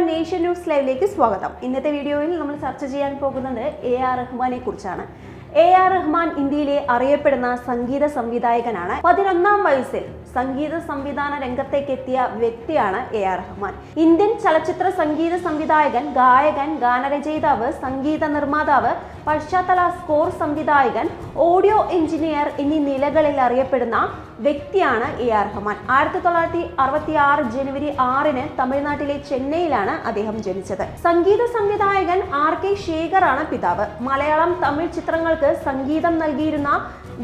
നമസ്കാരം ന്യൂസ് ലൈവിലേക്ക് സ്വാഗതം. ഇന്നത്തെ വീഡിയോയിൽ നമ്മൾ ചർച്ച ചെയ്യാൻ പോകുന്നത് എ ആർ റഹ്മാനെ കുറിച്ചാണ്. എ ആർ റഹ്മാൻ ഇന്ത്യയിലെ അറിയപ്പെടുന്ന സംഗീത സംവിധായകനാണ്. പതിനൊന്നാം വയസ്സിൽ സംഗീത സംവിധാന രംഗത്തേക്ക് എത്തിയ വ്യക്തിയാണ് എ ആർ റഹ്മാൻ. ഇന്ത്യൻ ചലച്ചിത്ര സംഗീത സംവിധായകൻ ഗായകൻ ഗാനരചയിതാവ് സംഗീത നിർമ്മാതാവ് പശ്ചാത്തല സ്കോർ സംവിധായകൻ ഓഡിയോ എഞ്ചിനീയർ എന്നീ നിലകളിൽ അറിയപ്പെടുന്ന വ്യക്തിയാണ് എ ആർ റഹ്മാൻ. ആയിരത്തി തൊള്ളായിരത്തി അറുപത്തി ആറ് ജനുവരി ആറിന് തമിഴ്നാട്ടിലെ ചെന്നൈയിലാണ് അദ്ദേഹം ജനിച്ചത്. സംഗീത സംവിധായകൻ ആർ കെ ശേഖറാണ് പിതാവ്. മലയാളം തമിഴ് ചിത്രങ്ങൾക്ക് സംഗീതം നൽകിയിരുന്ന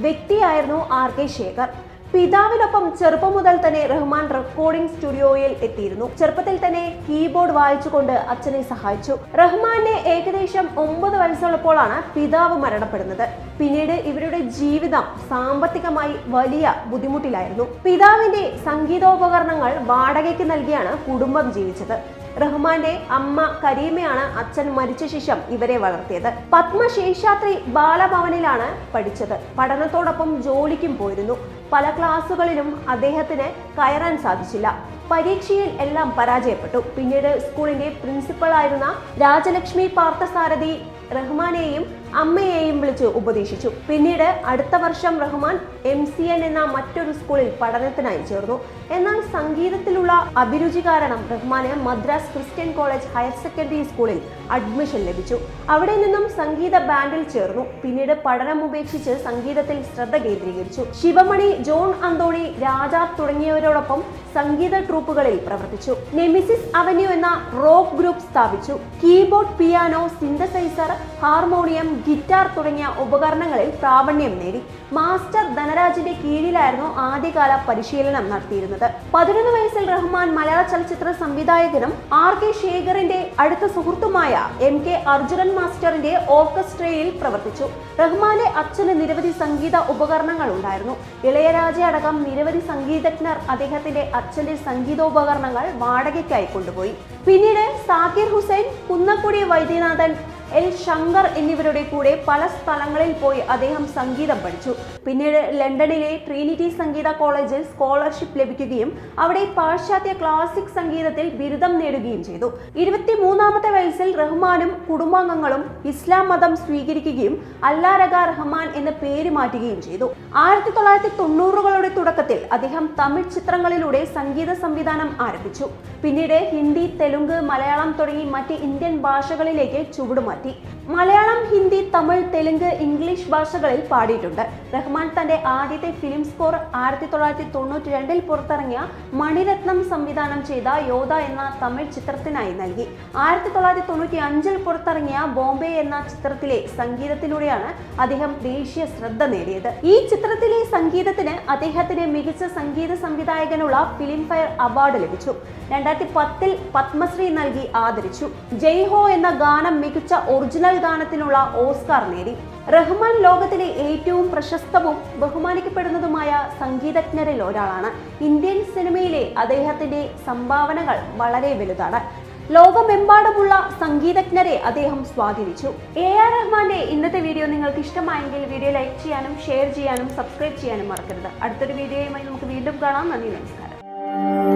വ്യക്തിയായിരുന്നു ആർ കെ ശേഖർ. പിതാവിനൊപ്പം ചെറുപ്പം മുതൽ തന്നെ റഹ്മാൻ റെക്കോർഡിംഗ് സ്റ്റുഡിയോയിൽ എത്തിയിരുന്നു. ചെറുപ്പത്തിൽ തന്നെ കീബോർഡ് വായിച്ചുകൊണ്ട് അച്ഛനെ സഹായിച്ചു. റഹ്മാനെ ഏകദേശം ഒമ്പത് വയസ്സുള്ളപ്പോഴാണ് പിതാവ് മരണപ്പെടുന്നത്. പിന്നീട് ഇവരുടെ ജീവിതം സാമ്പത്തികമായി വലിയ ബുദ്ധിമുട്ടിലായിരുന്നു. പിതാവിന്റെ സംഗീതോപകരണങ്ങൾ വാടകയ്ക്ക് നൽകിയാണ് കുടുംബം ജീവിച്ചത്. റഹ്മാന്റെ അമ്മ കരീമയാണ് അച്ഛൻ മരിച്ച ശേഷം ഇവരെ വളർത്തിയത്. പത്മശേഷാത്രി ബാലഭവനിലാണ് പഠിച്ചത്. പഠനത്തോടൊപ്പം ജോലിക്കും പോയിരുന്നു. പല ക്ലാസ്സുകളിലും അദ്ദേഹത്തിന് കയറാൻ സാധിച്ചില്ല. പരീക്ഷയിൽ എല്ലാം പരാജയപ്പെട്ടു. പിന്നീട് സ്കൂളിന്റെ പ്രിൻസിപ്പൽ ആയിരുന്ന രാജലക്ഷ്മി പാർത്ഥസാരഥി റഹ്മാനെയും അമ്മയെയും വിളിച്ച് ഉപദേശിച്ചു. പിന്നീട് അടുത്ത വർഷം റഹ്മാൻ എം സി എൻ എന്ന മറ്റൊരു സ്കൂളിൽ പഠനത്തിനായി ചേർന്നു. എന്നാൽ സംഗീതത്തിലുള്ള അഭിരുചി കാരണം റഹ്മാന് Madras Christian College higher secondary സ്കൂളിൽ അഡ്മിഷൻ ലഭിച്ചു. അവിടെ നിന്നും സംഗീത ബാൻഡിൽ ചേർന്നു. പിന്നീട് പഠനം ഉപേക്ഷിച്ച് സംഗീതത്തിൽ ശ്രദ്ധ കേന്ദ്രീകരിച്ചു. ശിവമണി ജോൺ അന്തോണി രാജ തുടങ്ങിയവരോടൊപ്പം സംഗീത ട്രൂപ്പുകളിൽ പ്രവർത്തിച്ചു. നെമിസിസ് അവന്യൂ എന്ന റോക്ക് ഗ്രൂപ്പ് സ്ഥാപിച്ചു. Keyboard piano synthesizer harmonium guitar തുടങ്ങിയ ഉപകരണങ്ങളിൽ പ്രാവണ്യം നേടി. മാസ്റ്റർ ധനരാജിന്റെ കീഴിലായിരുന്നു ആദ്യകാല പരിശീലനം നടത്തിയിരുന്നത്. പതിനൊന്ന് വയസ്സിൽ റഹ്മാൻ മലയാള ചലച്ചിത്ര സംവിധായകനും ആർ കെ ശേഖറിന്റെ അടുത്ത സുഹൃത്തുമായ എം കെ അർജുനൻ മാസ്റ്ററിന്റെ ഓർക്കസ്ട്രയിൽ പ്രവർത്തിച്ചു. റഹ്മാന്റെ അച്ഛന് നിരവധി സംഗീത ഉപകരണങ്ങൾ ഉണ്ടായിരുന്നു. ഇളയരാജ അടക്കം നിരവധി സംഗീതജ്ഞർ അദ്ദേഹത്തിന്റെ അച്ഛന്റെ സംഗീതോപകരണങ്ങൾ വാടകയ്ക്കായി കൊണ്ടുപോയി. പിന്നീട് സാക്കിർ ഹുസൈൻ കുന്നക്കുടി വൈദ്യനാഥൻ എൽ ശങ്കർ എന്നിവരുടെ കൂടെ പല സ്ഥലങ്ങളിൽ പോയി അദ്ദേഹം സംഗീതം പഠിച്ചു. പിന്നീട് ലണ്ടനിലെ ട്രിനിറ്റി സംഗീത കോളേജിൽ സ്കോളർഷിപ്പ് ലഭിക്കുകയും അവിടെ പാശ്ചാത്യ ക്ലാസിക് സംഗീതത്തിൽ ബിരുദം നേടുകയും ചെയ്തു. ഇരുപത്തിമൂന്നാമത്തെ വയസ്സിൽ റഹ്മാനും കുടുംബാംഗങ്ങളും ഇസ്ലാം മതം സ്വീകരിക്കുകയും അല്ലാരഗ റഹ്മാൻ എന്ന പേര് മാറ്റുകയും ചെയ്തു. ആയിരത്തി തൊള്ളായിരത്തി തൊണ്ണൂറുകളുടെ തുടക്കത്തിൽ അദ്ദേഹം തമിഴ് ചിത്രങ്ങളിലൂടെ സംഗീത സംവിധാനം ആരംഭിച്ചു. പിന്നീട് ഹിന്ദി തെലുങ്ക് മലയാളം തുടങ്ങി മറ്റ് ഇന്ത്യൻ ഭാഷകളിലേക്ക് ചുവടുമാറ്റി. മലയാളം ഹിന്ദി തമിഴ് തെലുങ്ക് ഇംഗ്ലീഷ് ഭാഷകളിൽ പാടിയിട്ടുണ്ട്. റഹ്മാൻ തന്റെ ആദ്യത്തെ ഫിലിം സ്കോർ ആയിരത്തി തൊള്ളായിരത്തി തൊണ്ണൂറ്റി രണ്ടിൽ പുറത്തിറങ്ങിയ മണിരത്നം സംവിധാനം ചെയ്ത യോധ എന്ന തമിഴ് ചിത്രത്തിനായി നൽകി. ആയിരത്തി തൊള്ളായിരത്തി തൊണ്ണൂറ്റി അഞ്ചിൽ പുറത്തിറങ്ങിയ ബോംബെ എന്ന ചിത്രത്തിലെ സംഗീതത്തിലൂടെയാണ് അദ്ദേഹം ദേശീയ ശ്രദ്ധ നേടിയത്. ഈ ചിത്രത്തിലെ സംഗീതത്തിന് അദ്ദേഹത്തിന് മികച്ച സംഗീത സംവിധായകനുള്ള ഫിലിം ഫെയർ അവാർഡ് ലഭിച്ചു. രണ്ടായിരത്തി പത്തിൽ പത്മശ്രീ നൽകി ആദരിച്ചു. ജയ് ഹോ എന്ന ഗാനം മികച്ച ഒറിജിനൽ ഗാനത്തിനുള്ള ഓസ്കാർ നേടി. റഹ്മാൻ ലോകത്തിലെ ഏറ്റവും പ്രശസ്തവും ബഹുമാനിക്കപ്പെടുന്നതുമായ സംഗീതജ്ഞരിൽ ഒരാളാണ്. ഇന്ത്യൻ സിനിമയിലെ അദ്ദേഹത്തിന്റെ സംഭാവനകൾ വളരെ വലുതാണ്. ലോകമെമ്പാടുമുള്ള സംഗീതജ്ഞരെ അദ്ദേഹം സ്വാധീനിച്ചു. എ ആർ റഹ്മാന്റെ ഇന്നത്തെ വീഡിയോ നിങ്ങൾക്ക് ഇഷ്ടമായെങ്കിൽ വീഡിയോ ലൈക്ക് ചെയ്യാനും ഷെയർ ചെയ്യാനും സബ്സ്ക്രൈബ് ചെയ്യാനും മറക്കരുത്. അടുത്തൊരു വീഡിയോയുമായി നമുക്ക് വീണ്ടും കാണാം. നന്ദി നമസ്കാരം.